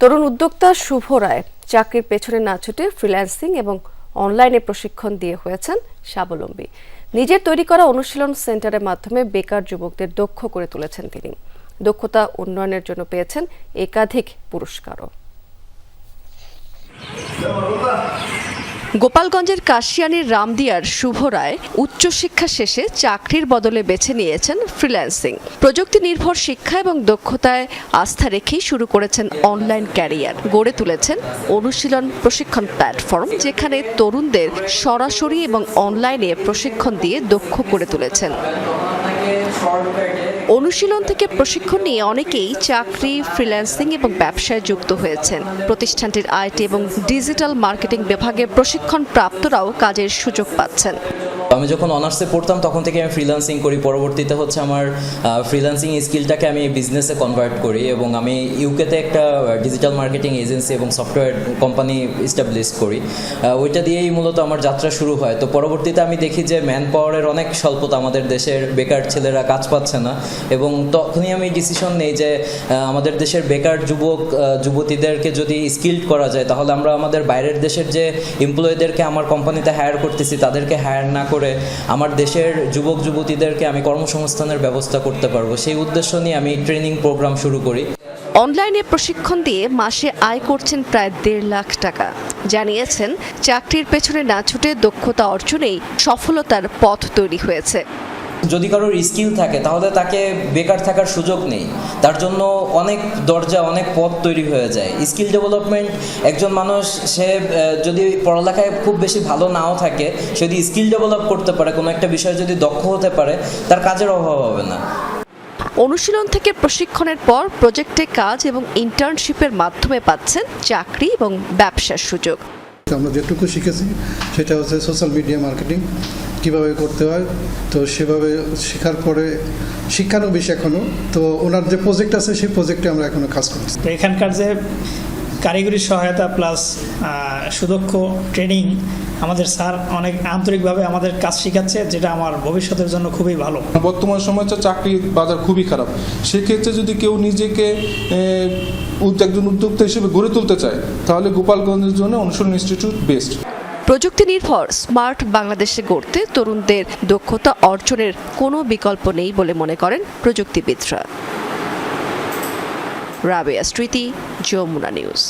তরুণ উদ্যোক্তা শুভ রায় চাকরির পেছনে না ছুটে ফ্রিল্যান্সিং এবং অনলাইনে প্রশিক্ষণ দিয়ে হয়েছেন স্বাবলম্বী। নিজের তৈরি করা অনুশীলন সেন্টারের মাধ্যমে বেকার যুবকদের দক্ষ করে তুলেছেন তিনি। দক্ষতা উন্নয়নের জন্য পেয়েছেন একাধিক পুরস্কারও। গোপালগঞ্জের কাশিয়ানির রামদিয়ার শুভ রায় উচ্চশিক্ষা শেষে চাকরির বদলে বেছে নিয়েছেন ফ্রিল্যান্সিং। প্রযুক্তি নির্ভর শিক্ষা এবং দক্ষতায় আস্থা রেখেই শুরু করেছেন অনলাইন ক্যারিয়ার। গড়ে তুলেছেন অনুশীলন প্রশিক্ষণ প্ল্যাটফর্ম, যেখানে তরুণদের সরাসরি এবং অনলাইনে প্রশিক্ষণ দিয়ে দক্ষ করে তুলেছেন। অনুশীলন থেকে প্রশিক্ষণ নিয়ে অনেকেই চাকরি ফ্রিল্যান্সিং এবং ব্যবসায় যুক্ত হয়েছেন। প্রতিষ্ঠানটির আইটি এবং ডিজিটাল মার্কেটিং বিভাগে প্রশিক্ষণ প্রাপ্তরাও কাজের সুযোগ পাচ্ছেন। আমি যখন অনার্সে পড়তাম, তখন থেকে আমি ফ্রিল্যান্সিং করি। পরবর্তীতে হচ্ছে আমার ফ্রিল্যান্সিং স্কিলটাকে আমি বিজনেসে কনভার্ট করি এবং আমি ইউকেতে একটা ডিজিটাল মার্কেটিং এজেন্সি এবং সফটওয়্যার কোম্পানি ইস্টাবলিশ করি। ওইটা দিয়েই মূলত আমার যাত্রা শুরু হয়। তো পরবর্তীতে আমি দেখি যে ম্যান পাওয়ারের অনেক স্বল্পতা আমাদের দেশের বেকার ছেলেরা কাজ পাচ্ছে না এবং তখনই আমি ডিসিশন নেই যে আমাদের দেশের বেকার যুবক যুবতীদেরকে যদি স্কিল্ড করা যায়, তাহলে আমরা আমাদের বাইরের দেশের যে এমপ্লয়ীদেরকে আমার কোম্পানিতে হায়ার করতেছি, তাদেরকে হায়ার না করে আমার দেশের যুবক যুবতীদেরকে আমি কর্মসংস্থানের ব্যবস্থা করতে পারব। সেই উদ্দেশ্য নিয়ে আমি ট্রেনিং প্রোগ্রাম শুরু করি। অনলাইনে প্রশিক্ষণ দিয়ে মাসে আয় করছেন প্রায় দেড় লাখ টাকা। জানিয়েছেন, চাকরির পেছনে না ছুটে দক্ষতা অর্জনেই সফলতার পথ তৈরি হয়েছে। যদি কারোর স্কিল থাকে তাহলে তাকে বেকার থাকার সুযোগ নেই। তার জন্য অনেক দরজা অনেক পথ তৈরি হয়ে যায়। স্কিল ডেভেলপমেন্ট একজন মানুষ সে যদি পড়ালেখায় খুব বেশি ভালো নাও থাকে সে যদি স্কিল ডেভেলপ করতে পারে কোনো একটা বিষয়ে যদি দক্ষ হতে পারে তার কাজের অভাব হবে না। অনুশীলন থেকে প্রশিক্ষণের পর প্রজেক্টে কাজ এবং ইন্টার্নশিপের মাধ্যমে পাচ্ছেন চাকরি এবং ব্যবসার সুযোগ। আমরা যেটুকু শিখেছি সেটা হচ্ছে সোশ্যাল মিডিয়া মার্কেটিং কীভাবে করতে হয় তো সেভাবে শেখার পরে শিক্ষানবিশ এখনও তো ওনার যে প্রজেক্ট আছে সেই প্রজেক্টে আমরা এখনও কাজ করছি। তো এখানকার যে কারিগরি সহায়তা প্লাস সুদক্ষ ট্রেনিং আমাদের স্যার অনেক আন্তরিকভাবে আমাদের কাজ শেখাচ্ছে যেটা আমার ভবিষ্যতের জন্য খুবই ভালো। বর্তমান সময় তো চাকরির বাজার খুবই খারাপ। সেক্ষেত্রে যদি কেউ নিজেকে একজন উদ্যোক্তা হিসেবে গড়ে তুলতে চায় তাহলে গোপালগঞ্জের জন্য অনুসরণ ইনস্টিটিউট বেস্ট প্রযুক্তি নির্ভর, স্মার্ট বাংলাদেশে গড়তে তরুণদের দক্ষতা অর্জনের কোনো বিকল্প নেই বলে মনে করেন প্রযুক্তিবিদরা। রাবেয়া স্মৃতি, যমুনা নিউজ।